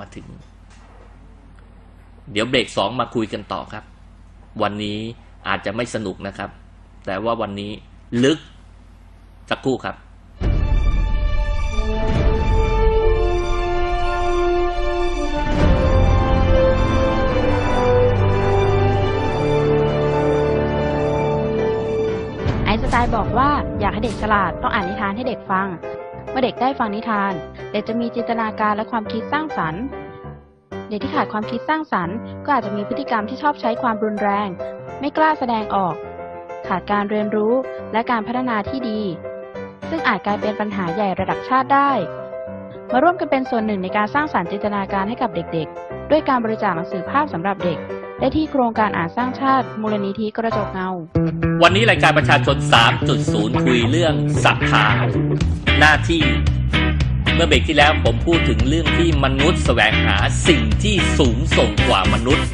มาถึง เดี๋ยวเบรกสองมาคุยกันต่อครับ วันนี้อาจจะไม่สนุกนะครับ แต่ว่าวันนี้ลึกสักครู่ครับ ไอน์สไตน์บอกว่าอยากให้เด็กฉลาดต้องอ่านนิทานให้เด็กฟัง เมื่อเด็กได้ฟังนิทาน เด็กจะมีจินตนาการและความคิดสร้างสรรค์ เด็กที่ขาดความคิดสร้างสรรค์ก็อาจจะมีพฤติกรรมที่ชอบใช้ความรุนแรง ไม่กล้าแสดงออก ขาดการเรียนรู้และการพัฒนาที่ดี ซึ่งอาจกลายเป็นปัญหาใหญ่ระดับชาติได้ มาร่วมกันเป็นส่วนหนึ่งในการสร้างสรรค์จินตนาการให้กับเด็กๆ ด้วยการบริจาคหนังสือภาพสำหรับเด็ก ได้ที่โครงการอ่านสร้างชาติ มูลนิธิกระจกเงา วันนี้รายการประชาชน 3.0 คุยเรื่องศรัทธาหน้าที่ เมื่อเบรกที่แล้วผมพูดถึงเรื่องที่มนุษย์แสวงหาสิ่งที่สูงส่งกว่ามนุษย์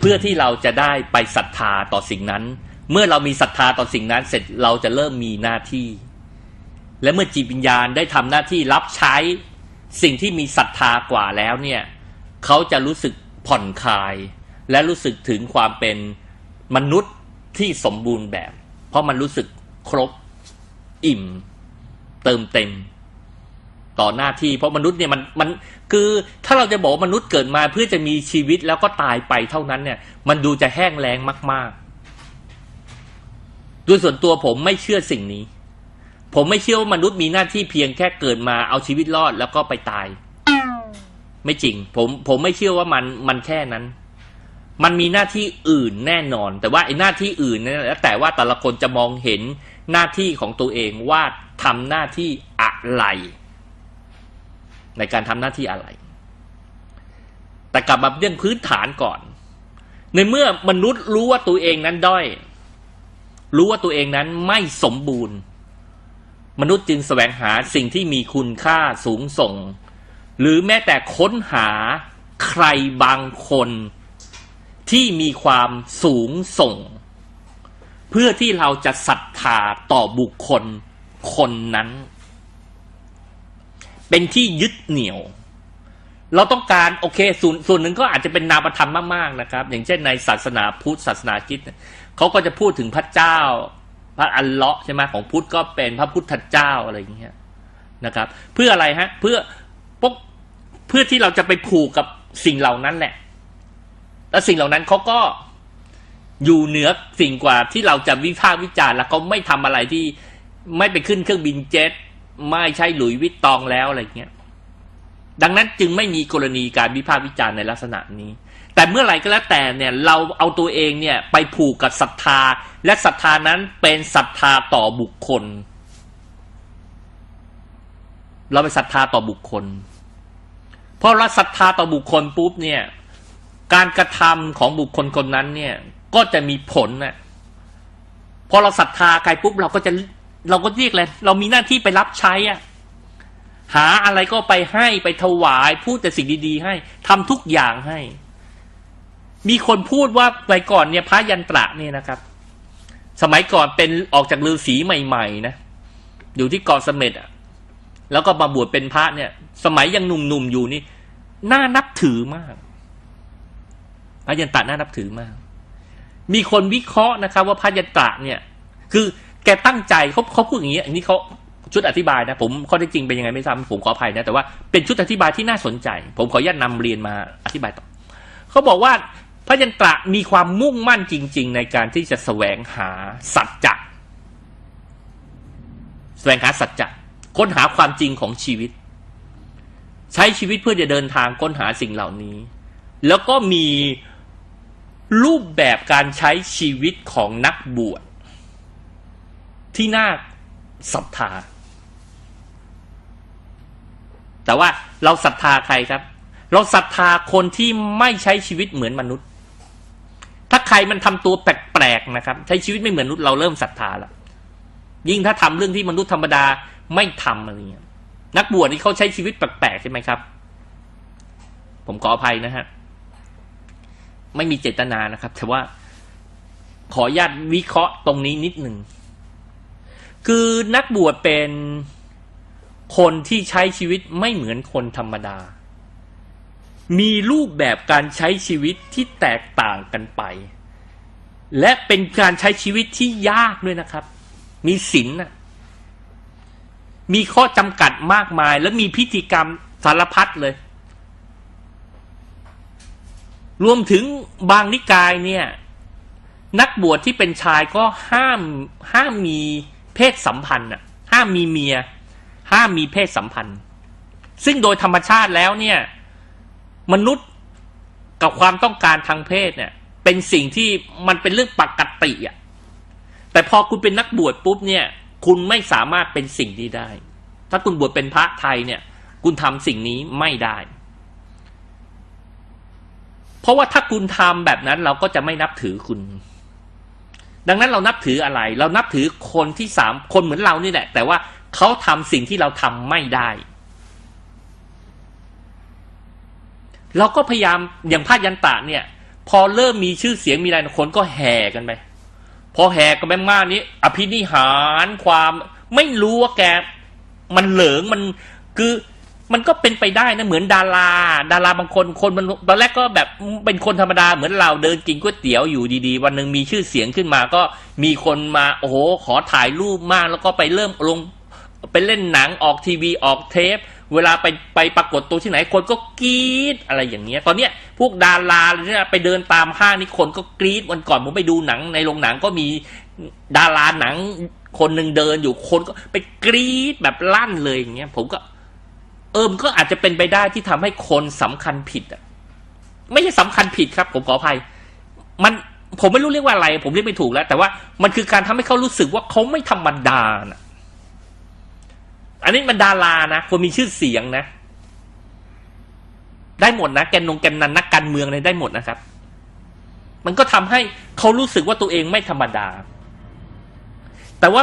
เพื่อที่เราจะได้ไปศรัทธาต่อสิ่งนั้น เมื่อเรามีศรัทธาต่อสิ่งนั้นเสร็จเราจะเริ่มมีหน้าที่ และเมื่อจิตวิญญาณได้ทำหน้าที่รับใช้สิ่งที่มีศรัทธากว่าแล้วเนี่ยเขาจะรู้สึกผ่อนคลาย และรู้สึกถึงความเป็นมนุษย์ที่สมบูรณ์แบบ เพราะมันรู้สึกครบ อิ่ม เติมเต็ม ต่อหน้าที่ เพราะมนุษย์เนี่ยมันมันคือถ้าเราจะบอกมนุษย์เกิดมาเพื่อจะมีชีวิตแล้วก็ตายไปเท่านั้นเนี่ย มันดูจะแห้งแล้งมาก ๆ โดยส่วนตัวผมไม่เชื่อสิ่งนี้ ผมไม่เชื่อว่ามนุษย์มีหน้าที่เพียงแค่เกิดมาเอาชีวิตรอดแล้วก็ไปตาย ไม่จริง ผมผมไม่เชื่อว่ามันมันแค่นั้น มันมีหน้าที่อื่นแน่นอน แต่ว่าไอ้หน้าที่อื่นนี่ยแล้วแต่ว่าแต่ละคนจะมองเห็นหน้าที่ของตัวเองว่าทำหน้าที่อะไร ในการทำหน้าที่อะไร แต่กลับมาเรื่องพื้นฐานก่อน ในเมื่อมนุษย์รู้ว่าตัวเองนั้นด้อย รู้ว่าตัวเองนั้นไม่สมบูรณ์ มนุษย์จึงแสวงหาสิ่งที่มีคุณค่าสูงส่ง หรือแม้แต่ค้นหาใครบางคน ที่มีความสูงส่ง เพื่อที่เราจะศรัทธาต่อบุคคลคนนั้น เป็นที่ยึดเหนี่ยว เราต้องการโอเคส่วนส่วนหนึ่งก็อาจจะเป็นนามธรรมมากๆนะครับ อย่างเช่นในศาสนาพุทธศาสนาคริสต์เขาก็จะพูดถึงพระเจ้า พระอัลเลาะห์ใช่ไหมของพุทธก็เป็นพระพุทธเจ้าอะไรอย่างเงี้ยนะครับ เพื่ออะไรฮะ เพื่อพวกเพื่อที่เราจะไปผูกกับสิ่งเหล่านั้นแหละ แล้วสิ่งเหล่านั้นเขาก็อยู่เหนือสิ่งกว่าที่เราจะวิพากษ์วิจารณ์แล้วเขาไม่ทำอะไรที่ไม่ไปขึ้นเครื่องบินเจ็ตไม่ใช่หลุยวิตตองแล้วอะไรเงี้ย ดังนั้นจึงไม่มีกรณีการวิพากษ์วิจารณ์ในลักษณะนี้ แต่เมื่อไหร่ก็แล้วแต่เนี่ยเราเอาตัวเองเนี่ยไปผูกกับศรัทธา และศรัทธานั้นเป็นศรัทธาต่อบุคคล เราไปศรัทธาต่อบุคคลพอเราศรัทธาต่อบุคคลปุ๊บเนี่ย การกระทำของบุคคลคนนั้นเนี่ย ก็จะมีผลน่ะพอเราศรัทธาใครปุ๊บเราก็จะเราก็เรียกเลยเรามีหน้าที่ไปรับใช้อะหาอะไรก็ไปให้ไปถวายพูดแต่สิ่งดีๆ ให้ทำทุกอย่างให้ มีคนพูดว่าไปก่อนเนี่ยพระยันตระเนี่ยนะครับ สมัยก่อนเป็นออกจากฤาษีใหม่ๆนะอยู่ที่เกาะเสม็ดอะ แล้วก็มาบวชเป็นพระเนี่ย สมัยยังหนุ่มๆอยู่นี่ น่านับถือมาก พระยันตะน่านับถือมาก มีคนวิเคราะห์นะครับ ว่าพระยันตะเนี่ย คือแกตั้งใจเขาเขาพูดอย่างนี้อันนี้เขาชุดอธิบายนะ ผมข้อท็จจริงเป็นยังไงไม่ทราบผมขออภัยนะ แต่ว่าเป็นชุดอธิบายที่น่าสนใจ ผมขออนุญาตนำเรียนมาอธิบายต่อเขาบอกว่าพระยันตระมีความมุ่งมั่นจริง ๆ ในการที่จะแสวงหาสัจจะแสวงหาสัจจะค้นหาความจริงของชีวิต ใช้ชีวิตเพื่อจะเดินทางค้นหาสิ่งเหล่านี้ แล้วก็มี รูปแบบการใช้ชีวิตของนักบวชที่น่าศรัทธา แต่ว่าเราศรัทธาใครครับ เราศรัทธาคนที่ไม่ใช้ชีวิตเหมือนมนุษย์ ถ้าใครมันทำตัวแปลกๆนะครับ ใช้ชีวิตไม่เหมือนมนุษย์เราเริ่มศรัทธาแล้วยิ่งถ้าทำเรื่องที่มนุษย์ธรรมดาไม่ทำอะไรเงี้ยนักบวชนี่เขาใช้ชีวิตแปลกๆใช่ไหมครับ ผมขออภัยนะฮะ ไม่มีเจตนานะครับ แต่ว่าขออนุญาตวิเคราะห์ตรงนี้นิดหนึ่ง คือนักบวชเป็นคนที่ใช้ชีวิตไม่เหมือนคนธรรมดา มีรูปแบบการใช้ชีวิตที่แตกต่างกันไป และเป็นการใช้ชีวิตที่ยากด้วยนะครับ มีศีลนะมีข้อจำกัดมากมาย และมีพิธีกรรมสารพัดเลย รวมถึงบางนิกายเนี่ย นักบวชที่เป็นชายก็ห้ามห้ามมีเพศสัมพันธ์อะ ห้ามมีเมีย ห้ามมีเพศสัมพันธ์ ซึ่งโดยธรรมชาติแล้วเนี่ย มนุษย์กับความต้องการทางเพศเนี่ย เป็นสิ่งที่มันเป็นเรื่องปกติอะแต่พอคุณเป็นนักบวชปุ๊บเนี่ย คุณไม่สามารถเป็นสิ่งนี้ได้ ถ้าคุณบวชเป็นพระไทยเนี่ย คุณทำสิ่งนี้ไม่ได้ เพราะว่าถ้าคุณทำแบบนั้นเราก็จะไม่นับถือคุณ ดังนั้นเรานับถืออะไร เรานับถือคนที่สามคนเหมือนเรานี่แหละ แต่ว่าเขาทำสิ่งที่เราทำไม่ได้ เราก็พยายามอย่างพระยันตะเนี่ย พอเริ่มมีชื่อเสียงมีอะไรคนก็แห่กันไปพอแห่กันไปมากนี้อภินิหารความไม่รู้ว่าแก มันเหลิงมันคือ มันก็เป็นไปได้นะเหมือนดารา ดาราบางคนคนมันตอนแรกก็แบบเป็นคนธรรมดาเหมือนเราเดินกินก๋วยเตี๋ยวอยู่ดีๆ วันหนึ่งมีชื่อเสียงขึ้นมาก็มีคนมาโอ้โหขอถ่ายรูปมากแล้วก็ไปเริ่มลงไปเล่นหนังออกทีวีออกเทป เวลาไปไปปรากฏตัวที่ไหนคนก็กรี๊ดอะไรอย่างเงี้ย ตอนเนี้ยพวกดาราเนี่ยไปเดินตามห้างนี่คนก็กรี๊ดวันก่อนผมไปดูหนังในโรงหนังก็มีดาราหนังคนหนึ่งเดินอยู่คนก็ไปกรี๊ดแบบลั่นเลยอย่างเงี้ยผมก็ เอิมนก็อาจจะเป็นไปได้ที่ทำให้คนสำคัญผิดอะ ไม่ใช่สำคัญผิดครับ ผมขออภัย มันผมไม่รู้เรียกว่าอะไร ผมเรียกไม่ถูกแล้ว แต่ว่ามันคือการทำให้เขารู้สึกว่าเขาไม่ธรรมดานะอันนี้มันดารานะคนมีชื่อเสียงนะ ได้หมดนะแกนนงแกนนันนักการเมืองเนี่ยได้หมดนะครับ มันก็ทำให้เขารู้สึกว่าตัวเองไม่ธรรมดา แต่ว่า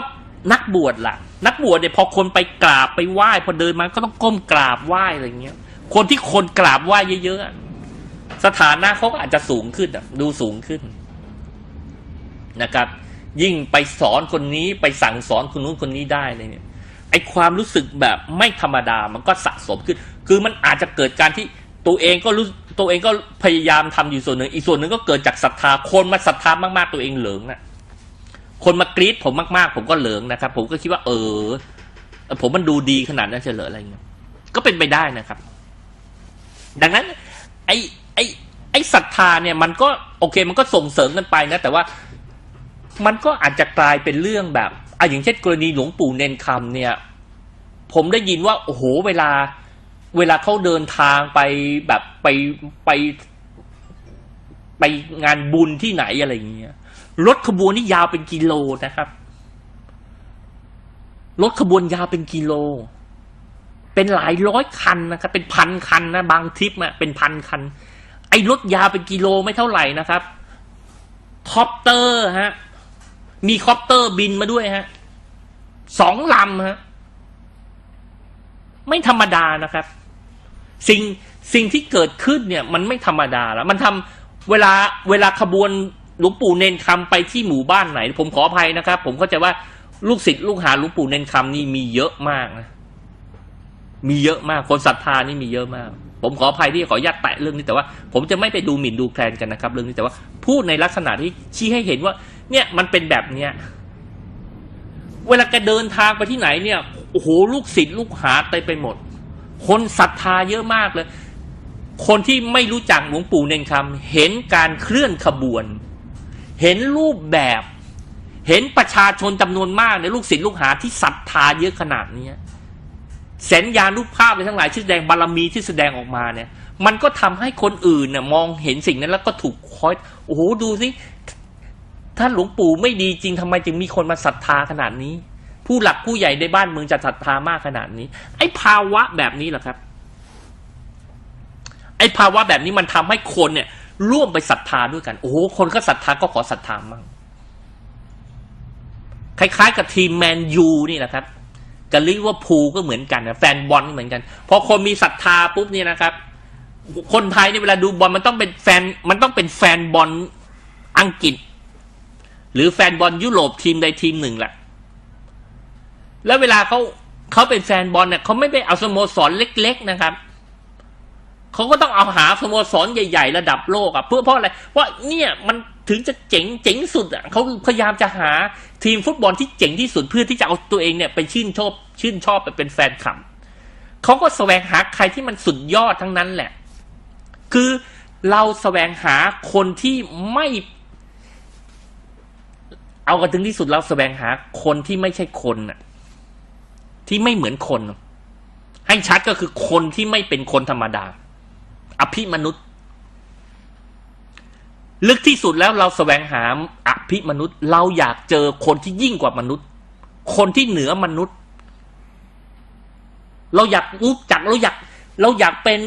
นักบวชล่ะ นักบวชเนี่ยพอคนไปกราบไปไหว้พอเดินมาก็ต้องก้มกราบไหว้อะไรเงี้ย คนที่คนกราบไหว้เยอะๆสถานะเขาก็อาจจะสูงขึ้นดูสูงขึ้นนะครับ ยิ่งไปสอนคนนี้ไปสั่งสอนคนนู้นคนนี้ได้เลยเนี่ยไอความรู้สึกแบบไม่ธรรมดามันก็สะสมขึ้น คือมันอาจจะเกิดการที่ตัวเองก็รู้ตัวเองก็พยายามทำอยู่ส่วนหนึ่ง อีกส่วนหนึ่งก็เกิดจากศรัทธาคนมาศรัทธามากๆตัวเองเหลิงน่ะ คนมากรี๊ดผมมากๆ ผมก็เหลิงนะครับ ผมก็คิดว่า เออ ผมมันดูดีขนาดนั้นเฉลยอะไรเงี้ยก็เป็นไปได้นะครับ ดังนั้น ไอไอไอศรัทธาเนี่ย มันก็โอเค มันก็ส่งเสริมกันไปนะ แต่ว่ามันก็อาจจะกลายเป็นเรื่องแบบอะอย่างเช่น กรณีหลวงปู่เนนคำเนี่ย ผมได้ยินว่า โอ้โห เวลา เวลาเขาเดินทางไปแบบไปไปไปงานบุญที่ไหนอะไรอย่างเงี้ย รถขบวนนี่ยาวเป็นกิโลนะครับ รถขบวนยาวเป็นกิโล เป็นหลายร้อยคันนะครับ เป็นพันคันนะ บางทริปอะเป็นพันคัน ไอ้รถยาวเป็นกิโลไม่เท่าไหร่นะครับ คอปเตอร์ฮะ มีคอปเตอร์บินมาด้วยฮะ สองลำฮะ ไม่ธรรมดานะครับ สิ่งสิ่งที่เกิดขึ้นเนี่ย มันไม่ธรรมดาแล้ว มันทำเวลาเวลาขบวน หลวงปู่เนนคำไปที่หมู่บ้านไหน ผมขออภัยนะครับ ผมเข้าใจว่าลูกศิษย์ลูกหาหลวงปู่เนนคำนี่มีเยอะมากนะมีเยอะมากคนศรัทธานี่มีเยอะมาก ผมขออภัยที่ขออนุญาตแตะเรื่องนี้แต่ว่า ผมจะไม่ไปดูหมิ่นดูแคลนกันนะครับ เรื่องนี้แต่ว่า พูดในลักษณะที่ชี้ให้เห็นว่า เนี่ยมันเป็นแบบเนี้ยเวลาแกเดินทางไปที่ไหนเนี่ยโอ้โหลูกศิษย์ลูกหาเต็มไปหมด คนศรัทธาเยอะมากเลย คนที่ไม่รู้จักหลวงปู่เนนคำเห็นการเคลื่อนขบวน เห็นรูปแบบ เห็นประชาชนจำนวนมากในลูกศิษย์ลูกหาที่ศรัทธาเยอะขนาดเนี้ยแสนยานุภาพอะไรทั้งหลายที่แสดงบารมีที่แสดงออกมาเนี่ย มันก็ทำให้คนอื่นเนี่ยมองเห็นสิ่งนั้นแล้วก็ถูกคอยโอ้โหดูสิถ้านหลวงปู่ไม่ดีจริงทำไมจึงมีคนมาศรัทธาขนาดนี้ ผู้หลักผู้ใหญ่ในบ้านเมืองจะศรัทธามากขนาดนี้ ไอ้ภาวะแบบนี้แหละครับ ไอ้ภาวะแบบนี้มันทำให้คนเนี่ย ร่วมไปศรัทธาด้วยกัน โอ้โห คนก็ศรัทธาก็ขอศรัทธามั่งคล้ายๆ กับทีมแมนยูนี่แหละครับกับลิเวอร์พูลก็เหมือนกันนะแฟนบอลก็เหมือนกัน พอคนมีศรัทธาปุ๊บเนี่ยนะครับ คนไทยเนี่ยเวลาดูบอลมันต้องเป็นแฟน มันต้องเป็นแฟนบอลอังกฤษ หรือแฟนบอลยุโรปทีมใดทีมหนึ่งแหละแล้วเวลาเขาเขาเป็นแฟนบอลเนี่ยเขาไม่ไปเอาสโมสรเล็ก ๆ นะครับ เขาก็ต้องเอาหาสโมสรใหญ่ ๆ ระดับโลกอะเพื่อเพราะอะไรว่าเนี่ยมันถึงจะเจ๋งเจ๋งสุดอะเขาพยายามจะหาทีมฟุตบอลที่เจ๋งที่สุดเพื่อที่จะเอาตัวเองเนี่ยไปชื่นชอบชื่นชอบไปเป็นแฟนคลับเขาก็แสวงหาใครที่มันสุดยอดทั้งนั้นแหละ คือเราแสวงหาคนที่ไม่ เอากันถึงที่สุดเราแสวงหาคนที่ไม่ใช่คนน่ะที่ไม่เหมือนคน ให้ชัดก็คือคนที่ไม่เป็นคนธรรมดา อภิมนุษย์ ลึกที่สุดแล้วเราแสวงหาอภิมนุษย์ เราอยากเจอคนที่ยิ่งกว่ามนุษย์ คนที่เหนือมนุษย์ เราอยากรู้จักเราอยาก เราอยากเป็น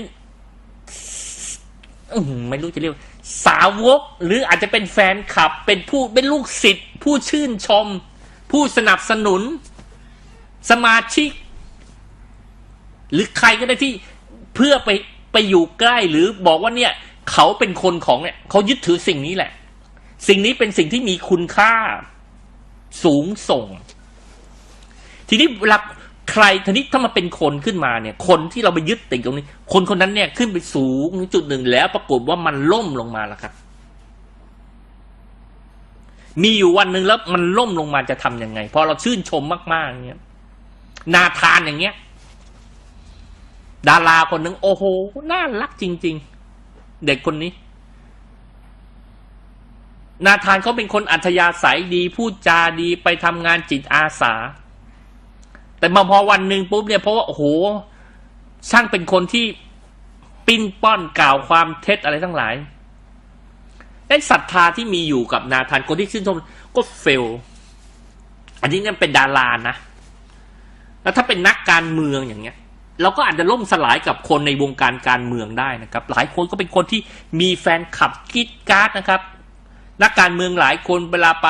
อไม่รู้จะเรียกว่าสาวก หรืออาจจะเป็นแฟนคลับ เป็นผู้เป็นลูกศิษย์ ผู้ชื่นชม ผู้สนับสนุน สมาชิก หรือใครก็ได้ที่เพื่อไป ไปอยู่ใกล้หรือบอกว่าเนี่ย เขาเป็นคนของเนี่ยเขายึดถือสิ่งนี้แหละ สิ่งนี้เป็นสิ่งที่มีคุณค่าสูงส่ง ทีนี้เวลาใครทีนี้ถ้ามาเป็นคนขึ้นมาเนี่ย คนที่เราไปยึดติดตรงนี้ คนคนนั้นเนี่ยขึ้นไปสูงจุดหนึ่งแล้ว ปรากฏว่ามันล่มลงมาแล้วครับ มีอยู่วันหนึ่งแล้วมันล่มลงมาจะทำยังไง พอเราชื่นชมมากๆเนี่ยนาทานอย่างเงี้ย ดาราคนหนึ่งโอ้โห น่ารักจริง ๆ เด็กคนนี้ นาธานเขาเป็นคนอัธยาศัยดีพูดจาดีไปทำงานจิตอาสา แต่มาพอวันหนึ่งปุ๊บเนี่ยเพราะว่าโอ้โห ช่างเป็นคนที่ปิ้นป้อนกล่าวความเท็จอะไรทั้งหลายไอ้ศรัทธาที่มีอยู่กับนาธานคนที่ชื่นชมก็เฟล อันนี้เนี่ยเป็นดารานะ แล้วถ้าเป็นนักการเมืองอย่างเงี้ย เราก็อาจจะล่มสลายกับคนในวงการการเมืองได้นะครับ หลายคนก็เป็นคนที่มีแฟนคลับกรีดการ์ดนะครับ นักการเมืองหลายคนเวลาไป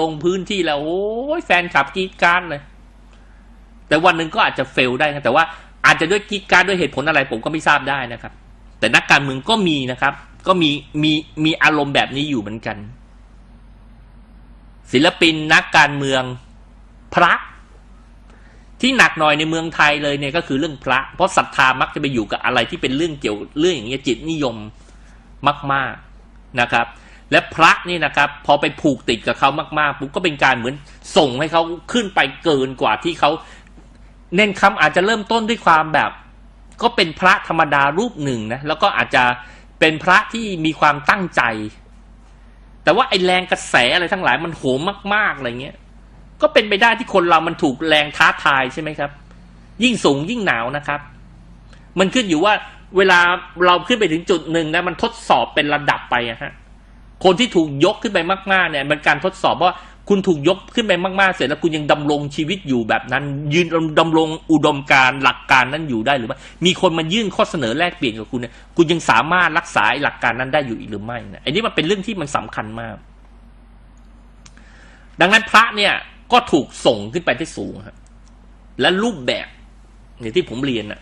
ลงพื้นที่แล้วโอ้ยแฟนคลับกรีดการ์ดเลย แต่วันหนึ่งก็อาจจะเฟลได้นะแต่ว่าอาจจะด้วยกรีดการ์ดด้วยเหตุผลอะไรผมก็ไม่ทราบได้นะครับ แต่นักการเมืองก็มีนะครับ ก็มีมีมีอารมณ์แบบนี้อยู่เหมือนกัน ศิลปินนักการเมืองพระ ที่หนักหน่อยในเมืองไทยเลยเนี่ยก็คือเรื่องพระ เพราะศรัทธามักจะไปอยู่กับอะไรที่เป็นเรื่องเกี่ยวเรื่องอย่างเงี้ยจิตนิยมมาก ๆนะครับ และพระนี่นะครับ พอไปผูกติดกับเขามากๆปุ๊บก็เป็นการเหมือนส่งให้เขาขึ้นไปเกินกว่าที่เขาเน้นคำอาจจะเริ่มต้นด้วยความแบบ ก็เป็นพระธรรมดารูปหนึ่งนะแล้วก็อาจจะเป็นพระที่มีความตั้งใจ แต่ว่าไอแรงกระแสอะไรทั้งหลายมันโหมมากๆอะไรเงี้ย ก็เป็นไปได้ที่คนเรามันถูกแรงท้าทายใช่ไหมครับ ยิ่งสูงยิ่งหนาวนะครับ มันขึ้นอยู่ว่าเวลาเราขึ้นไปถึงจุดหนึ่งนะมันทดสอบเป็นระดับไปอะฮะคนที่ถูกยกขึ้นไปมากๆเนี่ยมันการทดสอบว่าคุณถูกยกขึ้นไปมากๆ เสร็จแล้วคุณยังดำรงชีวิตอยู่แบบนั้น ยืนดำรงอุดมการหลักการนั้นอยู่ได้หรือไม่มีคนมายื่นข้อเสนอแลกเปลี่ยนกับคุณเนี่ยคุณยังสามารถรักษาหลักการนั้นได้อยู่อีกหรือไม่นะอันนี้มันเป็นเรื่องที่มันสำคัญมาก ดังนั้นพระเนี่ย ก็ถูกส่งขึ้นไปที่สูงครับและรูปแบบอย่างที่ผมเรียนนะ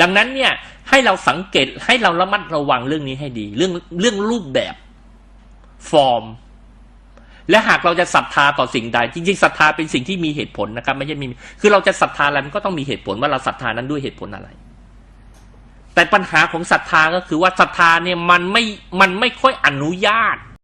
ดังนั้นเนี่ย ให้เราสังเกตให้เราระมัดระวังเรื่องนี้ให้ดี เรื่องเรื่องรูปแบบ ฟอร์ม และหากเราจะศรัทธาต่อสิ่งใด จริงๆศรัทธาเป็นสิ่งที่มีเหตุผลนะครับ ไม่ใช่มี คือเราจะศรัทธาอะไรมันก็ต้องมีเหตุผลว่าเราศรัทธานั้นด้วยเหตุผลอะไร แต่ปัญหาของศรัทธาก็คือว่าศรัทธาเนี่ยมันไม่มันไม่ค่อยอนุญาต